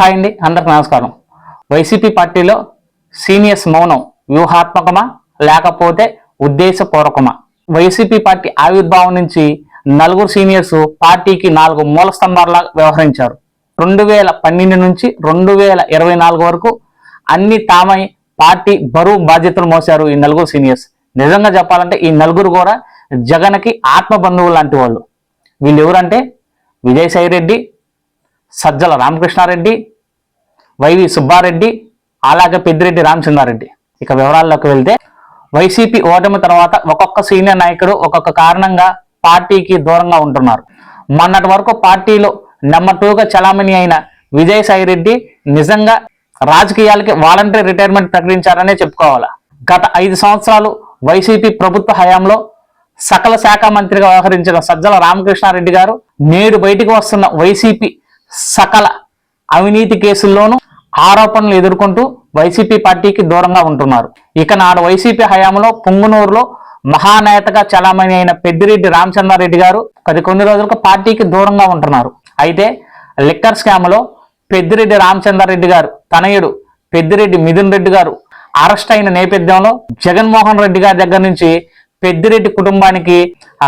Hi అండి అందరికి నమస్కారం. వైసీపీ పార్టీలో సీనియర్స్ మౌనం వ్యూహాత్మకమా లేకపోతే ఉద్దేశపూర్వకమా? వైసీపీ పార్టీ ఆవిర్భావం నుంచి నలుగురు సీనియర్స్ పార్టీకి నాలుగు మూల స్తంభాల్లా వ్యవహరించారు. రెండు వేల పన్నెండు నుంచి రెండు వేల ఇరవై నాలుగు వరకు అన్ని తామై పార్టీ బరువు బాధ్యతలు మోసారు ఈ నలుగురు సీనియర్స్. నిజంగా చెప్పాలంటే ఈ నలుగురు కూడా జగన్కి ఆత్మ బంధువులు లాంటి వాళ్ళు. వీళ్ళు ఎవరంటే విజయసాయి రెడ్డి సజ్జల రామకృష్ణారెడ్డి వైవి సుబ్బారెడ్డి అలాగే పెద్దిరెడ్డి రామచంద్రారెడ్డి. ఇక వివరాల్లోకి వెళ్తే వైసీపీ ఓటమి తర్వాత ఒక్కొక్క సీనియర్ నాయకుడు ఒక్కొక్క కారణంగా పార్టీకి దూరంగా ఉంటున్నారు. మొన్నటి వరకు పార్టీలో నెంబర్ టూగా చలామణి అయిన విజయసాయి రెడ్డి నిజంగా రాజకీయాలకి వాలంటరీ రిటైర్మెంట్ ప్రకటించారనే చెప్పుకోవాలి? గత ఐదు సంవత్సరాలు వైసీపీ ప్రభుత్వ హయాంలో సకల శాఖ మంత్రిగా వ్యవహరించిన సజ్జల రామకృష్ణారెడ్డి గారు నేడు బయటికి వస్తున్న వైసీపీ సకల అవినీతి కేసుల్లోనూ ఆరోపణలు ఎదుర్కొంటూ వైసీపీ పార్టీకి దూరంగా ఉంటున్నారు. ఇక నాడు వైసీపీ హయాంలో పుంగునూరులో మహానేతగా చలామణి అయిన పెద్దిరెడ్డి రామచంద్రారెడ్డి గారు గత కొన్ని రోజులకు పార్టీకి దూరంగా ఉంటున్నారు. అయితే లిక్కర్ స్కామ్లో పెద్దిరెడ్డి రామచంద్రారెడ్డి గారు తనయుడు పెద్దిరెడ్డి మిథున్ రెడ్డి గారు అరెస్ట్ అయిన నేపథ్యంలో జగన్మోహన్ రెడ్డి గారి దగ్గర నుంచి పెద్దిరెడ్డి కుటుంబానికి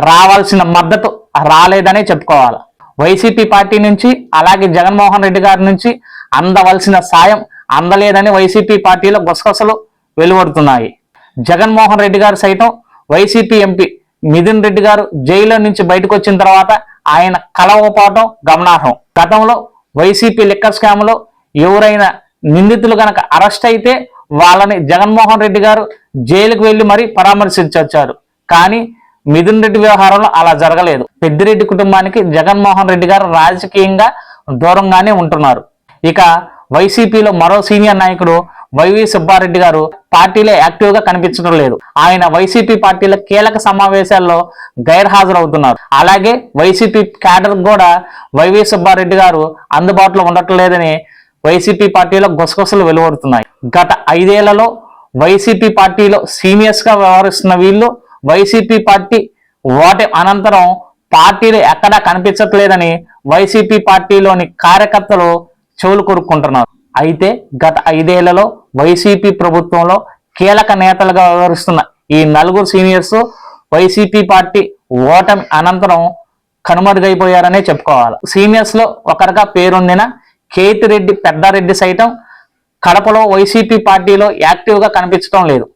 రావాల్సిన మద్దతు రాలేదనే చెప్పుకోవాలి. వైసీపీ పార్టీ నుంచి అలాగే జగన్మోహన్ రెడ్డి గారి నుంచి అందవలసిన సాయం అందలేదని వైసీపీ పార్టీలో గుసగుసలు వెలువడుతున్నాయి. జగన్మోహన్ రెడ్డి గారు సైతం వైసీపీ ఎంపీ మిథున్ రెడ్డి గారు జైల్లో నుంచి బయటకు వచ్చిన తర్వాత ఆయన కలవపోవటం గమనార్హం. గతంలో వైసీపీ లిక్కర్ స్కామ్లో ఎవరైనా నిందితులు గనక అరెస్ట్ అయితే వాళ్ళని జగన్మోహన్ రెడ్డి గారు జైలుకు వెళ్ళి మరీ పరామర్శించొచ్చారు. కానీ మిథున్ రెడ్డి వ్యవహారంలో అలా జరగలేదు. పెద్దిరెడ్డి కుటుంబానికి జగన్మోహన్ రెడ్డి గారు రాజకీయంగా దూరంగానే ఉంటున్నారు. ఇక వైసీపీలో మరో సీనియర్ నాయకుడు వైవి సుబ్బారెడ్డి గారు పార్టీలో యాక్టివ్గా కనిపించడం లేదు. ఆయన వైసీపీ పార్టీల కీలక సమావేశాల్లో గైర్హాజరవుతున్నారు. అలాగే వైసీపీ క్యాడర్ కూడా వైవి సుబ్బారెడ్డి గారు అందుబాటులో ఉండట్లేదని వైసీపీ పార్టీలో గుసగుసలు వెలువడుతున్నాయి. గత ఐదేళ్ళలో వైసీపీ పార్టీలో సీనియర్స్గా వ్యవహరిస్తున్న వీళ్ళు వైసీపీ పార్టీ ఓటమి అనంతరం పార్టీలు ఎక్కడా కనిపించట్లేదని వైసీపీ పార్టీలోని కార్యకర్తలు చెవులు కొరుక్కుంటున్నారు. అయితే గత ఐదేళ్ళలో వైసీపీ ప్రభుత్వంలో కీలక నేతలుగా వ్యవహరిస్తున్న ఈ నలుగురు సీనియర్స్ వైసీపీ పార్టీ ఓటమి అనంతరం కనుమరుగైపోయారనే చెప్పుకోవాలి. సీనియర్స్లో ఒకరిగా పేరొందిన కేతిరెడ్డి పెద్దారెడ్డి సైతం కడపలో వైసీపీ పార్టీలో యాక్టివ్గా కనిపించడం లేదు.